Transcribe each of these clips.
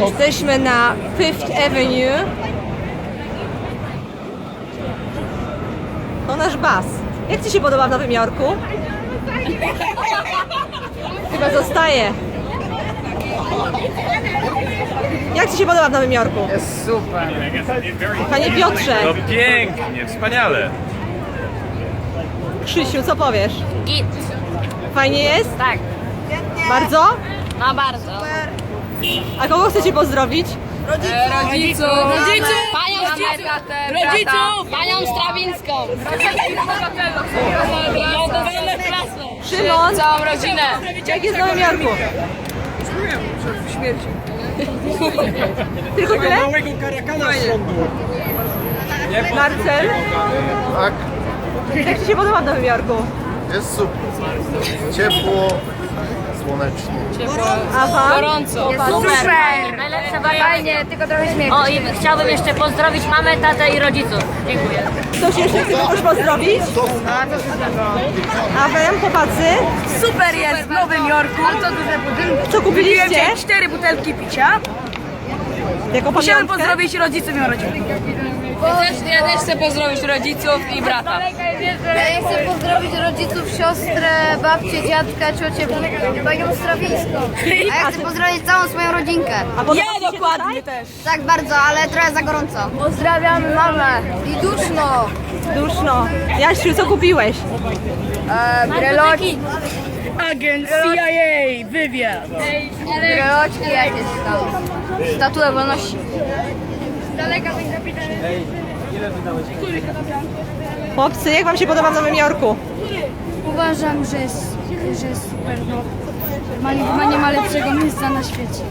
Jesteśmy na Fifth Avenue. To nasz bas. Jak Ci się podoba w Nowym Jorku? Chyba zostaje. Jak Ci się podoba w Nowym Jorku? Jest super. Panie Piotrze, No pięknie, wspaniale. Krzysiu, co powiesz? Git. Fajnie jest? Tak. Bardzo? No bardzo. A kogo chcecie pozdrowić? Rodziców. Rodziców. Panią Strawińską. Rodziców. Panią Strawińską. Szymon, Całą rodzinę. jak jest w Nowym Jorku? Tylko tyle? Marcel, Tak, jak Ci się podoba w Nowym Jorku? Jest super. Ciepło, słonecznie. Aha. Gorąco. Super! Najlepsze fajnie, tylko trochę śmiechu. O i chciałbym jeszcze pozdrowić mamę, tatę i rodziców. Dziękuję. Ktoś jeszcze chce kogoś pozdrowić? A Wy, chłopacy, Super jest w Nowym Jorku. Bardzo duże budynki. co kupiliście? Cztery butelki picia. Jako Musiałem pamiątkę? pozdrowić rodziców i rodzinę. Ja też chcę pozdrowić rodziców i brata. Ja chcę pozdrowić rodziców, siostrę, babcię, dziadka, ciocię, panią Strawińską. A ja chcę pozdrowić całą swoją rodzinkę. A podoba ci się tutaj? też. Tak bardzo, ale trochę za gorąco. Pozdrawiam mamę. I duszno. Duszno. Jasiu, co kupiłeś? Breloczki. Agent CIA, wywiad. Breloczki jakieś tam. Statuę wolności. Chłopcy, jak Wam się podoba w Nowym Jorku? Uważam, że jest, że jest super. No. Ma, ma nie ma lepszego miejsca na świecie.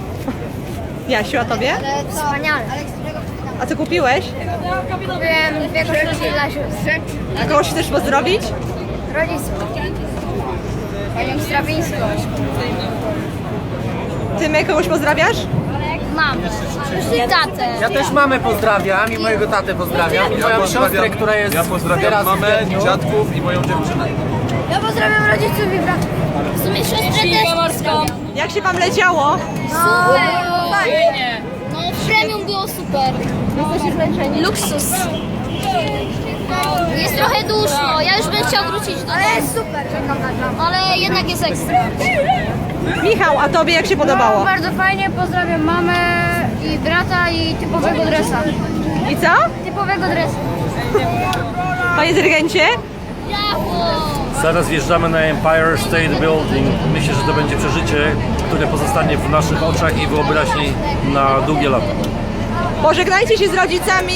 Jasiu, a Tobie? Wspaniale. A co kupiłeś? Kupiłem dwie koszulki dla sióstr. A kogoś chcesz pozdrowić? Rodziców. Panią Strawińską. Ty kogoś pozdrawiasz? Mam. Tatę. Ja też mamę pozdrawiam i mojego tatę pozdrawiam. I moją siostrę, która jest Ja pozdrawiam teraz w mamę, Wiedniu. dziadków i moją dziewczynę. Ja pozdrawiam rodziców i brata. W sumie siostrę też morską. Jak się Wam leciało? Super. Fajnie. No premium było super. Jesteście zmęczeni? Luksus. Jest trochę duszno. Ja już bym chciał wrócić do Ale jest super. Czekam na dram. Ale jednak jest ekstra. Michał, a Tobie jak się podobało? Bardzo fajnie, pozdrawiam mamę i brata i typowego dresa. I co? Typowego dresa. Panie dyrygencie? Zaraz wjeżdżamy na Empire State Building. Myślę, że to będzie przeżycie, które pozostanie w naszych oczach i wyobraźni na długie lata. Pożegnajcie się z rodzicami.